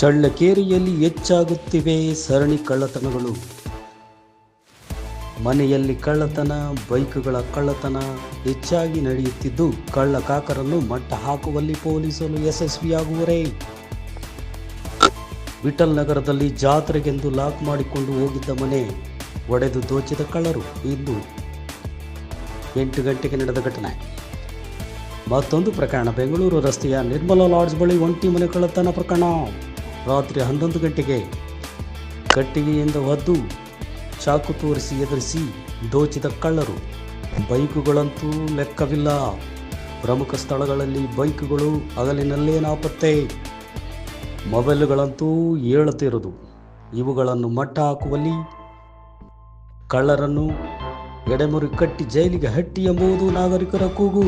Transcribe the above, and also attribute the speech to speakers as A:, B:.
A: ಚಳ್ಳಕೇರಿಯಲ್ಲಿ ಹೆಚ್ಚಾಗುತ್ತಿವೆ ಸರಣಿ ಕಳ್ಳತನಗಳು. ಮನೆಯಲ್ಲಿ ಕಳ್ಳತನ, ಬೈಕ್ಗಳ ಕಳ್ಳತನ ಹೆಚ್ಚಾಗಿ ನಡೆಯುತ್ತಿದ್ದು, ಕಳ್ಳ ಕಾಕರನ್ನು ಮಟ್ಟ ಹಾಕುವಲ್ಲಿ ಪೊಲೀಸರು ಯಶಸ್ವಿಯಾಗುವರೇ? ವಿಠಲ್ ನಗರದಲ್ಲಿ ಜಾತ್ರೆಗೆಂದು ಲಾಕ್ ಮಾಡಿಕೊಂಡು ಹೋಗಿದ್ದ ಮನೆ ಒಡೆದು ದೋಚಿದ ಕಳ್ಳರು ಇಂದು. ಎಂಟು ಗಂಟೆಗೆ ನಡೆದ ಘಟನೆ. ಮತ್ತೊಂದು ಪ್ರಕರಣ, ಬೆಂಗಳೂರು ರಸ್ತೆಯ ನಿರ್ಮಲಾ ಲಾಡ್ಜ್ ಬಳಿ ಒಂಟಿ ಮನೆ ಕಳ್ಳತನ ಪ್ರಕರಣ. ರಾತ್ರಿ ಹನ್ನೊಂದು ಗಂಟೆಗೆ ಕಟ್ಟಿಗೆಯಿಂದ ಒದ್ದು ಚಾಕು ತೋರಿಸಿ ಎದುರಿಸಿ ದೋಚಿದ ಕಳ್ಳರು. ಬೈಕುಗಳಂತೂ ಲೆಕ್ಕವಿಲ್ಲ. ಪ್ರಮುಖ ಸ್ಥಳಗಳಲ್ಲಿ ಬೈಕುಗಳು ಹಗಲಿನಲ್ಲೇ ನಾಪತ್ತೆ. ಮೊಬೈಲ್ಗಳಂತೂ ಏಳುತ್ತಿರುವುದು ಇವುಗಳನ್ನು ಮಟ್ಟ ಹಾಕುವಲ್ಲಿ ಕಳ್ಳರನ್ನು ಎಡೆಮುರಿ ಕಟ್ಟಿ ಜೈಲಿಗೆ ಹಟ್ಟಿ ಎಂಬುದು ನಾಗರಿಕರ ಕೂಗು.